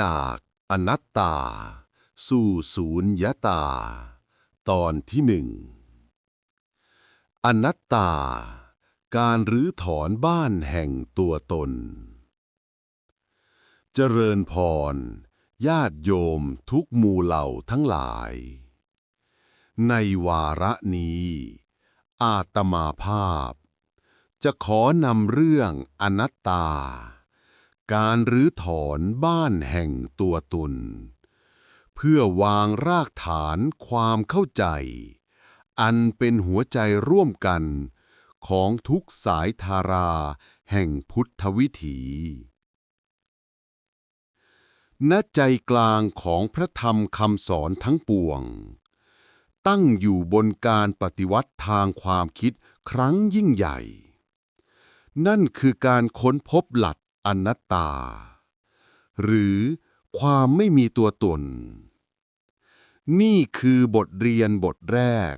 จากอนัตตา สู่ศูนยตา ตอนที่หนึ่งอนัตตา การรื้อถอนบ้านแห่งตัวตน เจริญพร ญาติโยมทุกหมู่เหล่าทั้งหลาย ในวาระนี้ อาตมาภาพ จะขอนำเรื่องอนัตตา การรื้อถอนบ้านแห่งตัวตนเพื่อวางรากฐานความเข้าใจ อันเป็นหัวใจร่วมกันของทุกสายธาราแห่งพุทธวิถี ณ ใจกลางของพระธรรมคำสอนทั้งปวง ตั้งอยู่บนการปฏิวัติทางความคิดครั้งยิ่งใหญ่ นั่นคือการค้นพบหลัก อนัตตา หรือความไม่มีตัวตน นี่คือบทเรียนบทแรก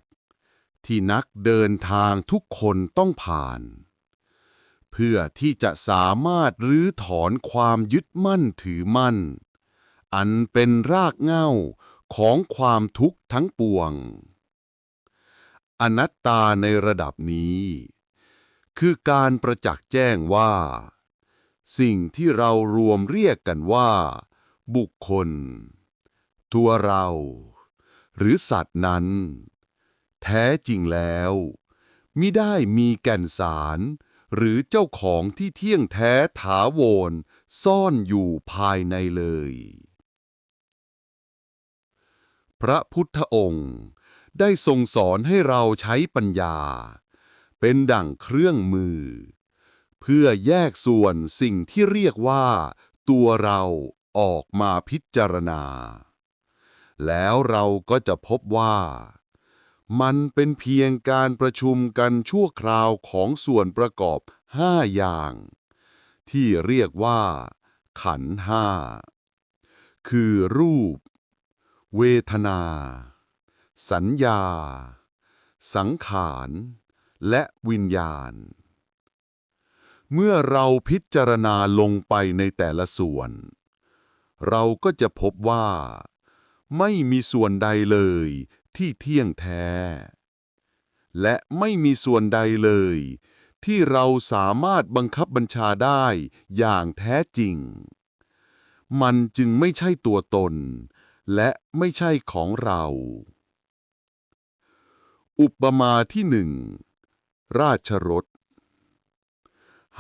ที่นักเดินทางทุกคนต้องผ่าน เพื่อที่จะสามารถรื้อถอนความยึดมั่นถือมั่น อันเป็นรากเหง้าของความทุกข์ทั้งปวง อนัตตาในระดับนี้ คือการประจักษ์แจ้งว่า สิ่งที่เรารวมเรียกกันว่า บุคคล ตัวเรา หรือสัตว์นั้น แท้จริงแล้วมิได้มีแก่นสาร หรือเจ้าของที่เที่ยงแท้ถาวรซ่อนอยู่ภายในเลย พระพุทธองค์ได้ทรงสอนให้เราใช้ปัญญา เป็นดั่งเครื่องมือ พื่อแยกส่วนสิ่งที่เรียกว่า ตัวเราออกมาพิจารณา แล้วเราก็จะพบว่า มันเป็นเพียงการประชุมกันชั่วคราวของส่วนประกอบห้าอย่าง ที่เรียกว่า ขันห้า คือรูป เวทนา สัญญา สังขาร และวิญญาณ เมื่อเราพิจารณาลงไปในแต่ละส่วน เราก็จะพบว่า ไม่มีส่วนใดเลยที่เที่ยงแท้ และไม่มีส่วนใดเลย ที่เราสามารถบังคับบัญชาได้อย่างแท้จริง มันจึงไม่ใช่ตัวตน และไม่ใช่ของเรา อุปมาที่หนึ่งราชรถ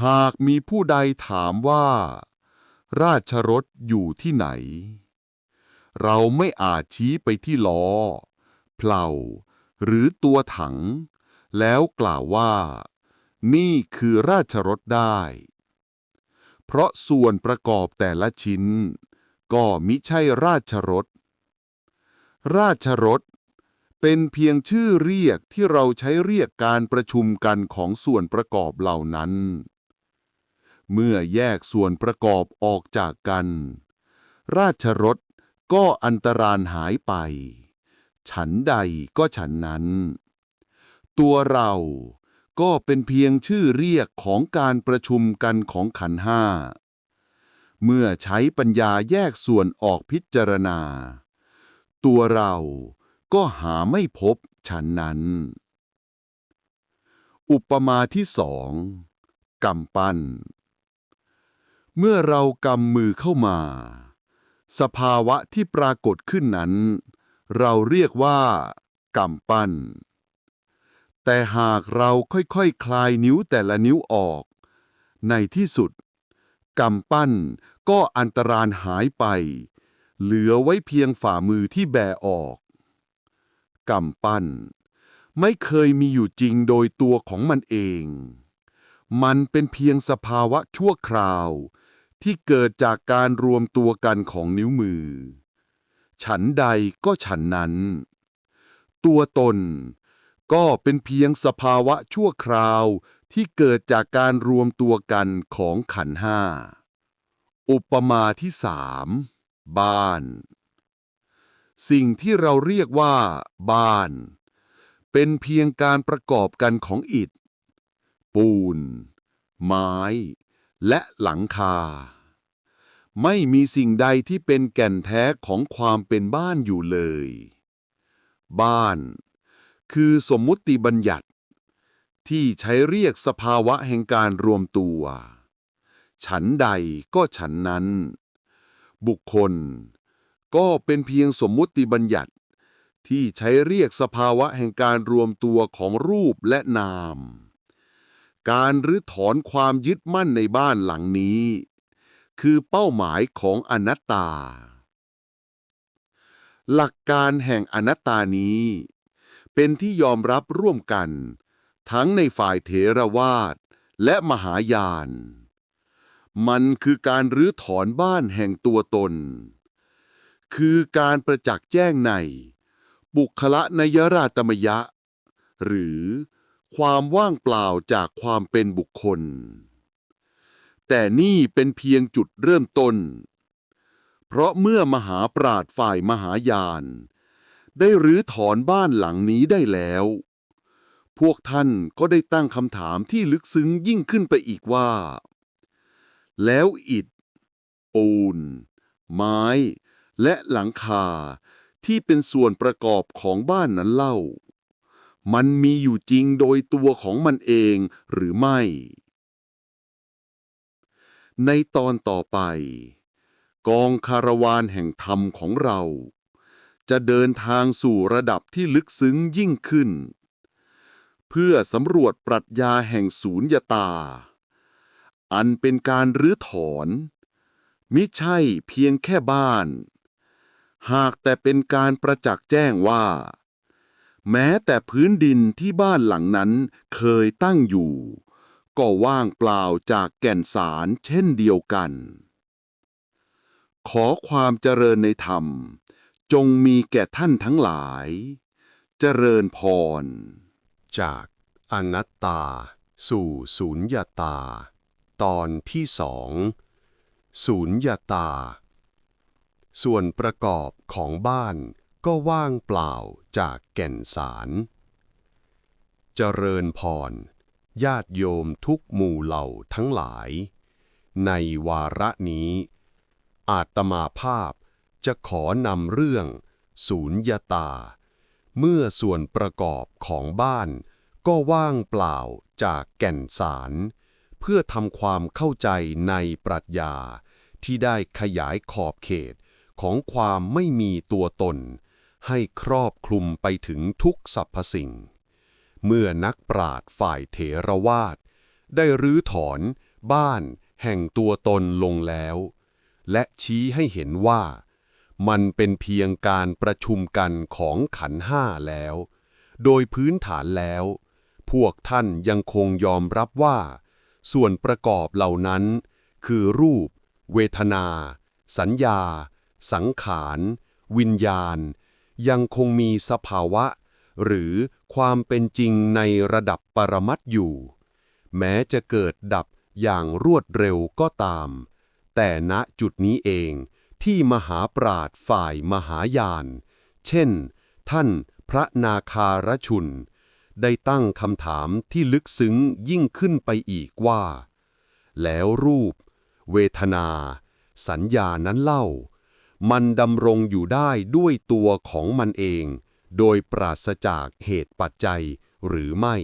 หากมีผู้ใดถามว่า ราชรถอยู่ที่ไหน เราไม่อาจชี้ไปที่ล้อ เพลาหรือตัวถัง แล้วกล่าวว่า นี่คือราชรถได้ เพราะส่วนประกอบแต่ละชิ้น ก็มิใช่ราชรถ ราชรถเป็นเพียงชื่อเรียกที่เราใช้เรียกการประชุมกันของส่วนประกอบเหล่านั้น เมื่อแยกส่วนประกอบออกจากกัน ราชรถก็อันตรานหายไป ฉันใดก็ฉันนั้น ตัวเราก็เป็นเพียงชื่อเรียกของการประชุมกันของขันห้า เมื่อใช้ปัญญาแยกส่วนออกพิจารณา ตัวเราก็หาไม่พบฉันนั้น อุปมาที่สองกำปั้น เมื่อเรากำมือเข้ามา สภาวะที่ปรากฏขึ้นนั้น เราเรียกว่ากำปั้น แต่หากเราค่อยๆคคลายนิ้วแต่ละนิ้วออก ในที่สุดกำปั้นก็อันตรานหายไป เหลือไว้เพียงฝ่ามือที่แบออกกำปั้น ไม่เคยมีอยู่จริงโดยตัวของมันเอง มันเป็นเพียงสภาวะชั่วคราว ที่เกิดจากการรวมตัวกันของนิ้วมือ ฉันใดก็ฉันนั้น ตัวตนก็เป็นเพียงสภาวะชั่วคราวที่เกิดจากการรวมตัวกันของขันห้า อุปมาที่สามบ้าน สิ่งที่เราเรียกว่า บ้าน เป็นเพียงการประกอบกันของอิฐ ปูน ไม้ และหลังคา ไม่มีสิ่งใดที่เป็นแก่นแท้ของความเป็นบ้านอยู่เลย บ้าน คือสมมุติบัญญัติ ที่ใช้เรียกสภาวะแห่งการรวมตัว ฉันใดก็ฉันนั้น บุคคล ก็เป็นเพียงสมมุติบัญญัติ ที่ใช้เรียกสภาวะแห่งการรวมตัวของรูปและนาม การรื้อถอนความยึดมั่นในบ้านหลังนี้ คือเป้าหมายของอนัตตา หลักการแห่งอนัตตานี้ เป็นที่ยอมรับร่วมกัน ทั้งในฝ่ายเถรวาทและมหายาน มันคือการรื้อถอนบ้านแห่งตัวตน คือการประจักษ์แจ้งใน บุคละนยราตมยะ หรือ ความว่างเปล่าจากความเป็นบุคคล แต่นี่เป็นเพียงจุดเริ่มต้น เพราะเมื่อมหาปราดฝ่ายมหายาน ได้รื้อถอนบ้านหลังนี้ได้แล้ว พวกท่านก็ได้ตั้งคำถามที่ลึกซึ้งยิ่งขึ้นไปอีกว่า แล้วอิฐ ปูน ไม้ และหลังคาที่เป็นส่วนประกอบของบ้านนั้นเล่า มันมีอยู่จริงโดยตัวของมันเองหรือไม่ ในตอนต่อไป กองคารวานแห่งธรรมของเรา จะเดินทางสู่ระดับที่ลึกซึ้งยิ่งขึ้น เพื่อสำรวจปรัชญาแห่งศูนยตา อันเป็นการรื้อถอน มิใช่เพียงแค่บ้าน หากแต่เป็นการประจักษ์แจ้งว่า แม้แต่พื้นดินที่บ้านหลังนั้นเคยตั้งอยู่ ก็ว่างเปล่าจากแก่นสารเช่นเดียวกัน ขอความเจริญในธรรม จงมีแก่ท่านทั้งหลาย เจริญพร จากอนัตตา สู่ศูนยตา ตอนที่สองศูนยตา ส่วนประกอบของบ้าน ก็ว่างเปล่าจากแก่นสารเจริญพร ญาติโยมทุกหมู่เหล่าทั้งหลาย ในวาระนี้ อาตมาภาพจะขอนำเรื่อง ศูนยตา เมื่อส่วนประกอบของบ้านก็ว่างเปล่าจากแก่นสาร เพื่อทำความเข้าใจในปรัชญาที่ได้ขยายขอบเขตของความไม่มีตัวตน ให้ครอบคลุมไปถึงทุกสรรพสิ่ง เมื่อนักปราดฝ่ายเถรวาท ได้รื้อถอนบ้านแห่งตัวตนลงแล้ว และชี้ให้เห็นว่า มันเป็นเพียงการประชุมกันของขันห้าแล้ว โดยพื้นฐานแล้ว พวกท่านยังคงยอมรับว่า ส่วนประกอบเหล่านั้น คือรูป เวทนา สัญญา สังขาร วิญญาณ ยังคงมีสภาวะ หรือความเป็นจริงในระดับปรมัตอยู่ แม้จะเกิดดับอย่างรวดเร็วก็ตาม แต่ณจุดนี้เองที่มหาปราดฝ่ายมหายาน เช่น ท่านพระนาคารชุน ได้ตั้งคำถามที่ลึกซึ้งยิ่งขึ้นไปอีกว่า แล้วรูป เวทนา สัญญานั้นเล่า มันดำรงอยู่ได้ด้วยตัวของมันเอง โดยปราศจากเหตุปัจจัยหรือไม่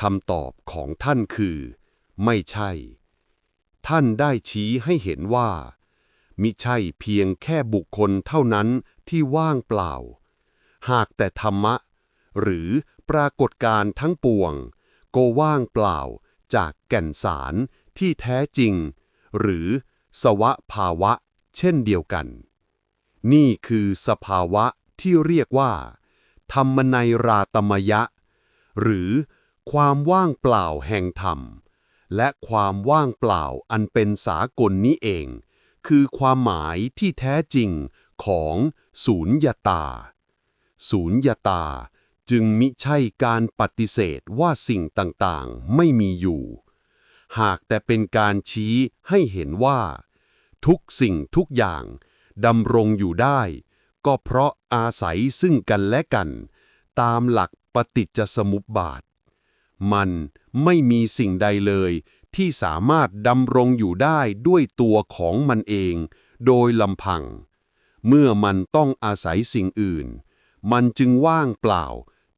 คำตอบของท่านคือ ไม่ใช่ ท่านได้ชี้ให้เห็นว่า มิใช่เพียงแค่บุคคลเท่านั้นที่ว่างเปล่า หากแต่ธรรมะ หรือปรากฏการ์ทั้งปวง ก็ว่างเปล่าจากแก่นสารที่แท้จริง หรือสวะภาวะ เช่นเดียวกัน นี่คือสภาวะที่เรียกว่า ธรรมนัยราตมยะ หรือความว่างเปล่าแห่งธรรม และความว่างเปล่าอันเป็นสากลนี้เอง คือความหมายที่แท้จริงของศูนยตา ศูนยตาจึงมิใช่การปฏิเสธว่าสิ่งต่างๆ ไม่มีอยู่ หากแต่เป็นการชี้ให้เห็นว่า ทุกสิ่งทุกอย่างดำรงอยู่ได้ ก็เพราะอาศัยซึ่งกันและกัน ตามหลักปฏิจจสมุปบาท มันไม่มีสิ่งใดเลยที่สามารถดำรงอยู่ได้ด้วยตัวของมันเอง โดยลำพัง เมื่อมันต้องอาศัยสิ่งอื่น มันจึงว่างเปล่า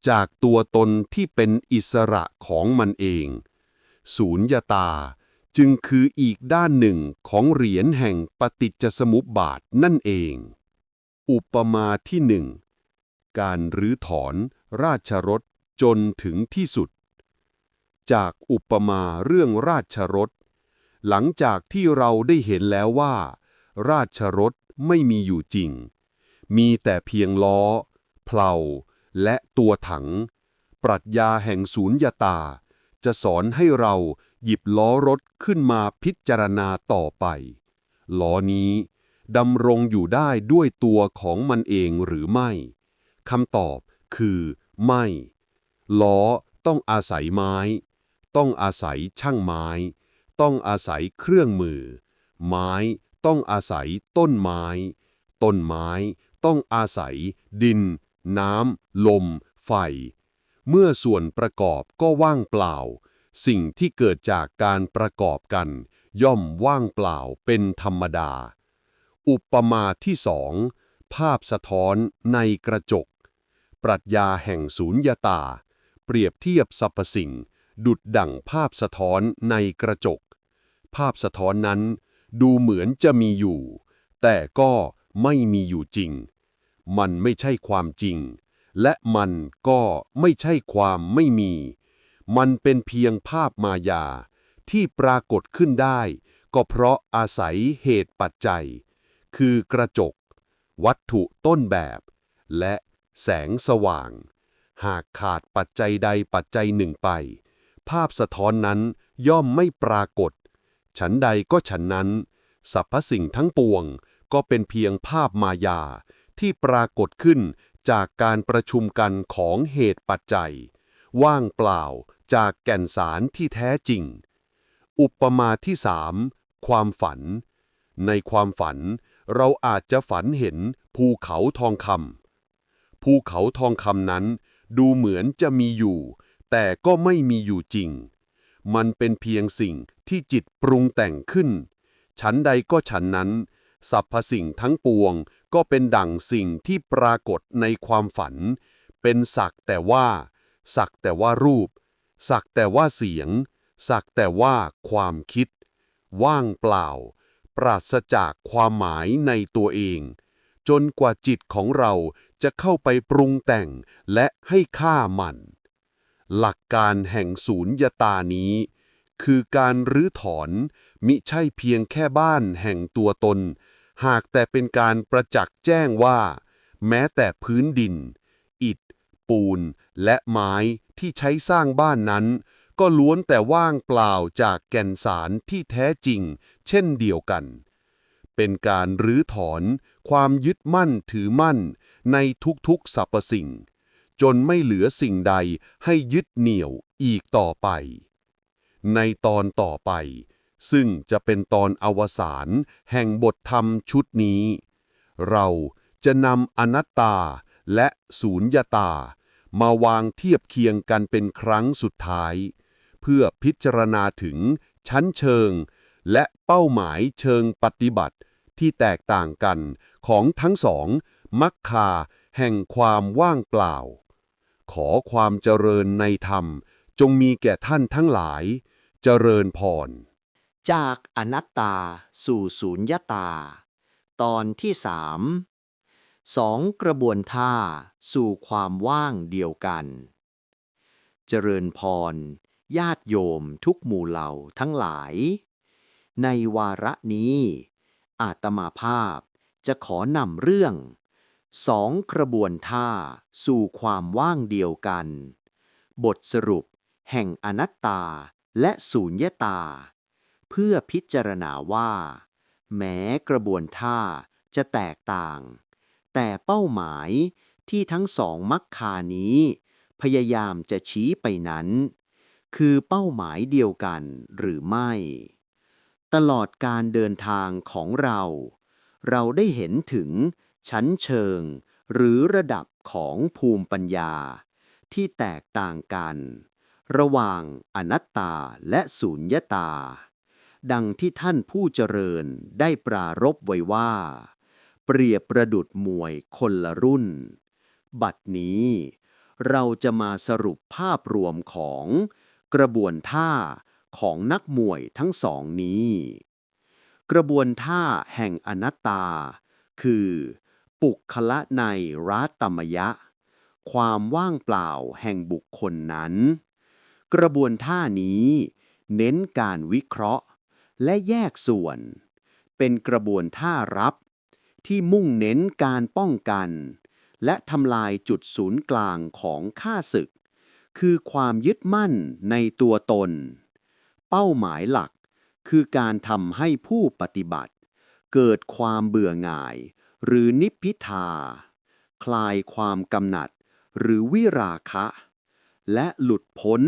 จากตัวตนที่เป็นอิสระของมันเอง ศูนยตา จึงคืออีกด้านหนึ่งของเหรียญแห่งปฏิจจสมุปบาทนั่นเอง อุปมาที่หนึ่ง การรื้อถอนราชรถจนถึงที่สุด จากอุปมาเรื่องราชรถหลังจากที่เราได้เห็นแล้วว่า ราชรถไม่มีอยู่จริง มีแต่เพียงล้อ เพลาและตัวถัง ปรัชญาแห่งศูนยตา จะสอนให้เราหยิบล้อรถขึ้นมาพิจารณาต่อไป ล้อนี้ดำรงอยู่ได้ด้วยตัวของมันเองหรือไม่คำตอบคือไม่ ล้อต้องอาศัยไม้ ต้องอาศัยช่างไม้ ต้องอาศัยเครื่องมือ ไม้ต้องอาศัยต้นไม้ ต้นไม้ต้องอาศัยดิน น้ำ ลม ไฟ เมื่อส่วนประกอบก็ว่างเปล่า สิ่งที่เกิดจากการประกอบกัน ย่อมว่างเปล่าเป็นธรรมดา อุปมาที่สองภาพสะท้อนในกระจก ปรัชญาแห่งศูนยตา เปรียบเทียบสรรพสิ่ง ดุดดั่งภาพสะท้อนในกระจก ภาพสะท้อนนั้นดูเหมือนจะมีอยู่ แต่ก็ไม่มีอยู่จริง มันไม่ใช่ความจริง และมันก็ไม่ใช่ความไม่มี มันเป็นเพียงภาพมายา ที่ปรากฏขึ้นได้ ก็เพราะอาศัยเหตุปัจจัย คือกระจก วัตถุต้นแบบ และแสงสว่าง หากขาดปัจจัยใดปัจจัยหนึ่งไป ภาพสะท้อนนั้นย่อมไม่ปรากฏ ฉันใดก็ฉันนั้นสรรพสิ่งทั้งปวงก็เป็นเพียงภาพมายาที่ปรากฏขึ้น จากการประชุมกันของเหตุปัจจัย ว่างเปล่าจากแก่นสารที่แท้จริง อุปมาที่สามความฝัน ในความฝันเราอาจจะฝันเห็นภูเขาทองคำภูเขาทองคำนั้นดูเหมือนจะมีอยู่ แต่ก็ไม่มีอยู่จริง มันเป็นเพียงสิ่งที่จิตปรุงแต่งขึ้น ฉันใดก็ฉันนั้นสรรพสิ่งทั้งปวง ก็เป็นดั่งสิ่งที่ปรากฏในความฝัน เป็นสักแต่ว่า สักแต่ว่ารูป สักแต่ว่าเสียง สักแต่ว่าความคิด ว่างเปล่า ปราศจากความหมายในตัวเอง จนกว่าจิตของเราจะเข้าไปปรุงแต่งและให้ค่ามัน หลักการแห่งศูนยตานี้คือการรื้อถอนมิใช่เพียงแค่บ้านแห่งตัวตน หากแต่เป็นการประจักษ์แจ้งว่า แม้แต่พื้นดิน อิฐ ปูน และไม้ที่ใช้สร้างบ้านนั้น ก็ล้วนแต่ว่างเปล่าจากแก่นสารที่แท้จริง เช่นเดียวกัน เป็นการรื้อถอนความยึดมั่นถือมั่นในทุกๆสรรพสิ่ง จนไม่เหลือสิ่งใดให้ยึดเหนี่ยวอีกต่อไป ในตอนต่อไป ซึ่งจะเป็นตอนอวสานแห่งบทธรรมชุดนี้ เราจะนำอนัตตาและศูนยตามาวางเทียบเคียงกันเป็นครั้งสุดท้าย เพื่อพิจารณาถึงชั้นเชิง และเป้าหมายเชิงปฏิบัติที่แตกต่างกันของทั้งสองมัคคาแห่งความว่างเปล่า ขอความเจริญในธรรมจงมีแก่ท่านทั้งหลาย เจริญพร จากอนัตตาสู่ศูนยตา ตอนที่สามสองกระบวนท่าสู่ความว่างเดียวกัน เจริญพร ญาติโยมทุกหมู่เหล่าทั้งหลาย ในวาระนี้ อาตมาภาพจะขอนำเรื่องสองกระบวนท่าสู่ความว่างเดียวกัน บทสรุปแห่งอนัตตาและศูนยตา เพื่อพิจารณาว่า แม้กระบวนท่าจะแตกต่าง แต่เป้าหมายที่ทั้งสองมักคานี้ พยายามจะชี้ไปนั้น คือเป้าหมายเดียวกันหรือไม่ ตลอดการเดินทางของเรา เราได้เห็นถึงชั้นเชิง หรือระดับของภูมิปัญญา ที่แตกต่างกัน ระหว่างอนัตตาและสูญญตา ดังที่ท่านผู้เจริญได้ปรารบไว้ว่า เปรียบประดุดมวยคนละรุ่น บัดนี้ เราจะมาสรุปภาพรวมของกระบวนท่าของนักมวยทั้งสองนี้ กระบวนท่าแห่งอนัตตา คือ ปุคละในรัตมยะ ความว่างเปล่าแห่งบุคคลนั้น กระบวนท่านี้เน้นการวิเคราะห์ และแยกส่วน เป็นกระบวนท่ารับ ที่มุ่งเน้นการป้องกัน และทำลายจุดศูนย์กลางของข้าศึก คือความยึดมั่นในตัวตน เป้าหมายหลักคือการทำให้ผู้ปฏิบัติ เกิดความเบื่อหน่าย หรือนิพพิทา คลายความกำหนัด หรือวิราคะ และหลุดพ้น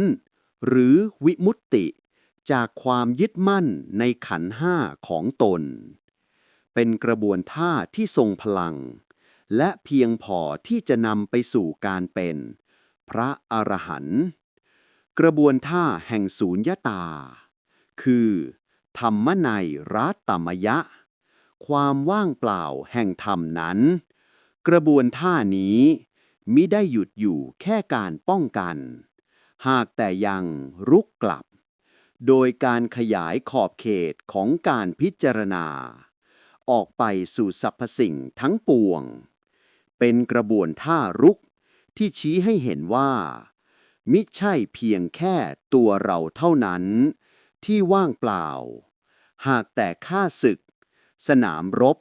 หรือวิมุตติ จากความยึดมั่นในขันห้าของตน เป็นกระบวนท่าที่ทรงพลัง และเพียงพอที่จะนำไปสู่การเป็น พระอรหันต์กระบวนท่าแห่งสูญญตา คือ ธรรมในยรัตตมยะ ความว่างเปล่าแห่งธรรมนั้น กระบวนท่านี้มิได้หยุดอยู่แค่การป้องกัน หากแต่ยังรุกกลับ โดยการขยายขอบเขตของการพิจารณา ออกไปสู่สรรพสิ่งทั้งปวง เป็นกระบวนท่ารุกที่ชี้ให้เห็นว่า มิใช่เพียงแค่ตัวเราเท่านั้น ที่ว่างเปล่า หากแต่ข้าศึก สนามรบ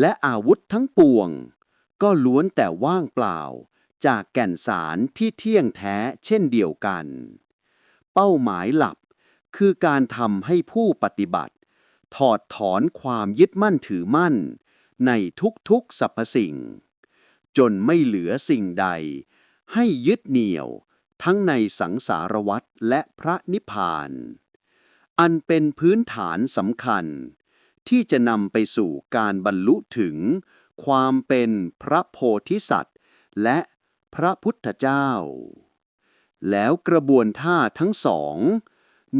และอาวุธทั้งปวง ก็ล้วนแต่ว่างเปล่าจากแก่นสารที่เที่ยงแท้เช่นเดียวกัน เป้าหมายหลัก คือการทำให้ผู้ปฏิบัติ ถอดถอนความยึดมั่นถือมั่น ในทุกๆสรรพสิ่ง จนไม่เหลือสิ่งใด ให้ยึดเหนี่ยว ทั้งในสังสารวัฏและพระนิพพาน อันเป็นพื้นฐานสำคัญ ที่จะนำไปสู่การบรรลุถึง ความเป็นพระโพธิสัตว์ และพระพุทธเจ้า แล้วกระบวนท่าทั้งสอง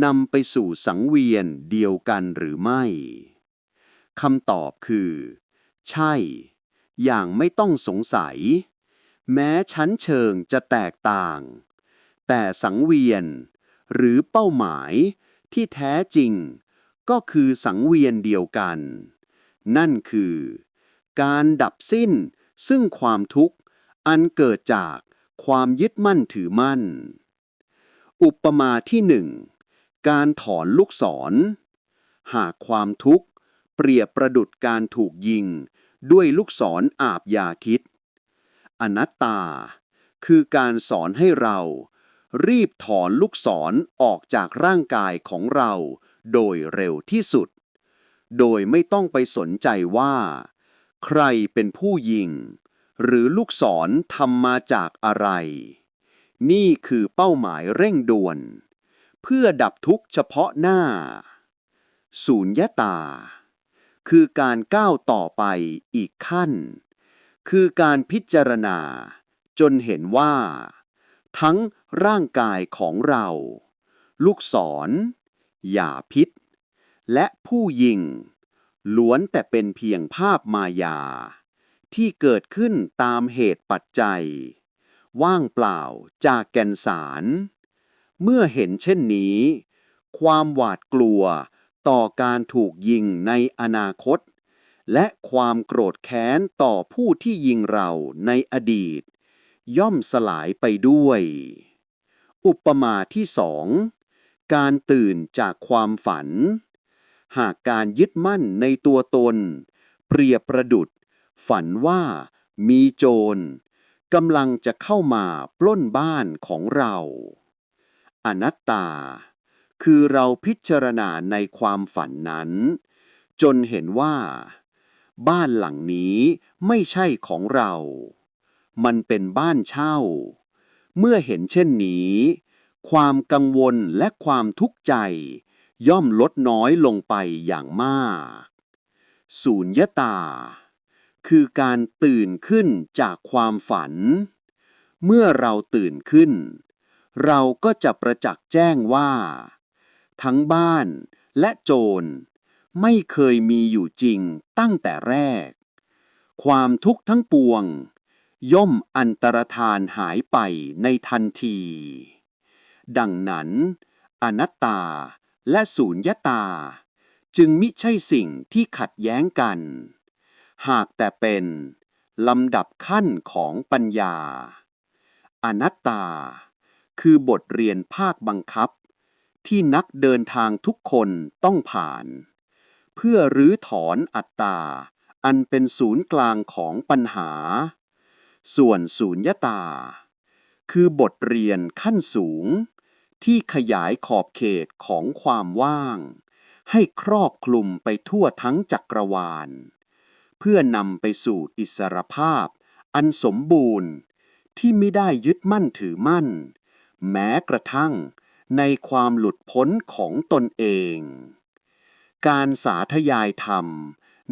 นำไปสู่สังเวียนเดียวกันหรือไม่คำตอบคือ ใช่ อย่างไม่ต้องสงสัย แม้ชั้นเชิงจะแตกต่าง แต่สังเวียน หรือเป้าหมายที่แท้จริง ก็คือสังเวียนเดียวกัน นั่นคือ การดับสิ้นซึ่งความทุกข์ อันเกิดจากความยึดมั่นถือมั่น อุปมาที่หนึ่ง การถอนลูกศร หากความทุกข์ เปรียบประดุดการถูกยิง ด้วยลูกศรออาบยาพิษอนัตตา คือการสอนให้เรา รีบถอนลูกศรออกจากร่างกายของเรา โดยเร็วที่สุด โดยไม่ต้องไปสนใจว่า ใครเป็นผู้ยิง หรือลูกศรทำมาจากอะไร นี่คือเป้าหมายเร่งด่วน เพื่อดับทุกข์เฉพาะหน้า สูญญตา คือการก้าวต่อไปอีกขั้น คือการพิจารณา จนเห็นว่า ทั้งร่างกายของเรา ลูกศรหยาพิษ และผู้ยิง ล้วนแต่เป็นเพียงภาพมายา ที่เกิดขึ้นตามเหตุปัจจัย ว่างเปล่าจากแก่นสาร เมื่อเห็นเช่นนี้ ความหวาดกลัวต่อการถูกยิงในอนาคต และความโกรธแค้นต่อผู้ที่ยิงเราในอดีต ย่อมสลายไปด้วย อุปมาที่สองการตื่นจากความฝัน หากการยึดมั่นในตัวตน เปรียบประดุด ฝันว่ามีโจรกำลังจะเข้ามาปล้นบ้านของเรา อนัตตา คือเราพิจารณาในความฝันนั้น จนเห็นว่า บ้านหลังนี้ไม่ใช่ของเรา มันเป็นบ้านเช่า เมื่อเห็นเช่นนี้ ความกังวลและความทุกข์ใจ ย่อมลดน้อยลงไปอย่างมาก สูญญตา คือการตื่นขึ้นจากความฝัน เมื่อเราตื่นขึ้น เราก็จะประจักษ์แจ้งว่า ทั้งบ้านและโจร ไม่เคยมีอยู่จริงตั้งแต่แรก ความทุกข์ทั้งปวง ย่อมอันตรธานหายไปในทันที ดังนั้น อนัตตาและสูญญตา จึงมิใช่สิ่งที่ขัดแย้งกัน หากแต่เป็นลำดับขั้นของปัญญา อนัตตา คือบทเรียนภาคบังคับ ที่นักเดินทางทุกคนต้องผ่าน เพื่อรื้อถอนอัตตา อันเป็นศูนย์กลางของปัญหา ส่วนสูญญตา คือบทเรียนขั้นสูง ที่ขยายขอบเขตของความว่าง ให้ครอบคลุมไปทั่วทั้งจักรวาล เพื่อนำไปสู่อิสรภาพอันสมบูรณ์ที่ไม่ได้ยึดมั่นถือมั่น แม้กระทั่งในความหลุดพ้นของตนเอง การสาธยายธรรม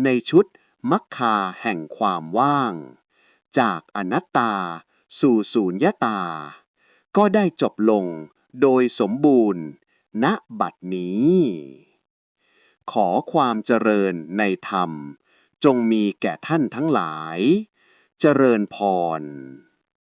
ในชุดมัคคาแห่งความว่าง จากอนัตตาสู่สูญญตา ก็ได้จบลงโดยสมบูรณ์ ณบัดนี้ ขอความเจริญในธรรม จงมีแก่ท่านทั้งหลาย เจริญพร